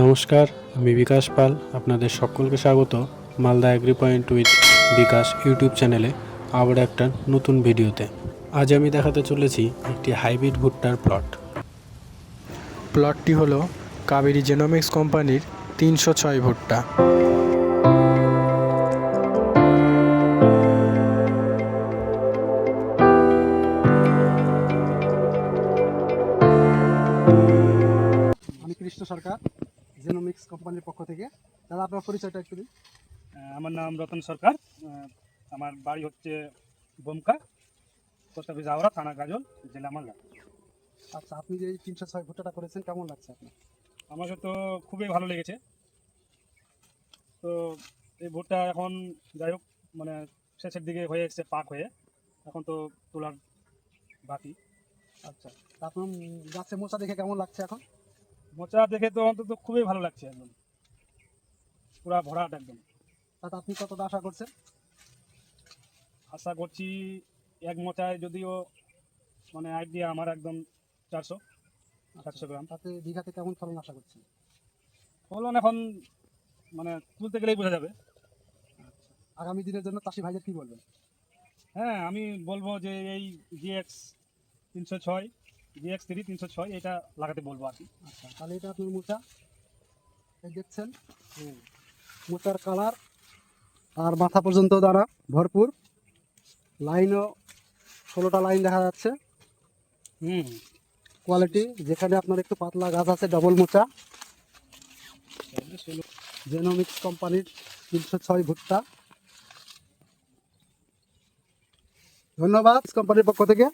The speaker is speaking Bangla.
নমস্কার আমি বিকাশ পাল আপনাদের সকলকে স্বাগত Malda agri point with Bikash YouTube চ্যানেলে আবার একটা নতুন ভিডিওতে। আজ আমি দেখাতে চলেছি একটি হাইব্রিড ভুট্টার প্লট। প্লটটি হলো কাবেরী জেনোমিক্স কোম্পানির তিনশো ছয় ভুট্টা। আমি কৃষ্ণ সরকার। জেনোমিক্স কোম্পানির পক্ষ থেকে। দাদা আপনার পরিচয়টা একটু দিন। আমার নাম রতন সরকার। আমার বাড়ি হচ্ছে বোমকা পোস্ট অফিস থানা গাজল জেলা মালদা। আচ্ছা আপনি যে তিনশো ছয় ভুট্টাটা করেছেন কেমন লাগছে আপনার? আমাকে তো খুবই ভালো লেগেছে। তো এই ভুট্টা এখন যাই হোক মানে শেষের দিকে হয়ে এসছে পাক হয়ে। এখন তো তোলার বাকি। আচ্ছা আপনার গাছে মোচা দেখে কেমন লাগছে এখন? মোচা দেখে তো অন্তত খুবই ভালো লাগছে একদম। পুরা ভরাট একদম। তাতে আপনি কতটা আশা করছেন? আশা করছি এক মোচায় যদিও মানে আইডিয়া আমার একদম চারশো চারশো গ্রাম। তাতে বিঘাতে কেমন ফলন আশা করছেন? ফলন এখন মানে তুলতে গেলেই বোঝা যাবে। আগামী দিনের জন্য চাষি ভাইদের কি বলবেন? হ্যাঁ আমি বলব যে এই জিএক্স তিনশো ছয় জিএক্স থ্রি তিনশো ছয় এটা লাগাতে বলব আর কি। আচ্ছা তাহলে এটা আপনার মোচা এই দেখছেন? মোচার কালার আর মাথা পর্যন্ত দানা ভরপুর। লাইনও ষোলোটা লাইন দেখা যাচ্ছে। হুম। কোয়ালিটি যেখানে আপনার একটু পাতলা গাছ আছে ডবল মোচা। জেনোমিক্স কোম্পানির তিনশো ছয় ভুট্টা। ধন্যবাদ কোম্পানির পক্ষ থেকে।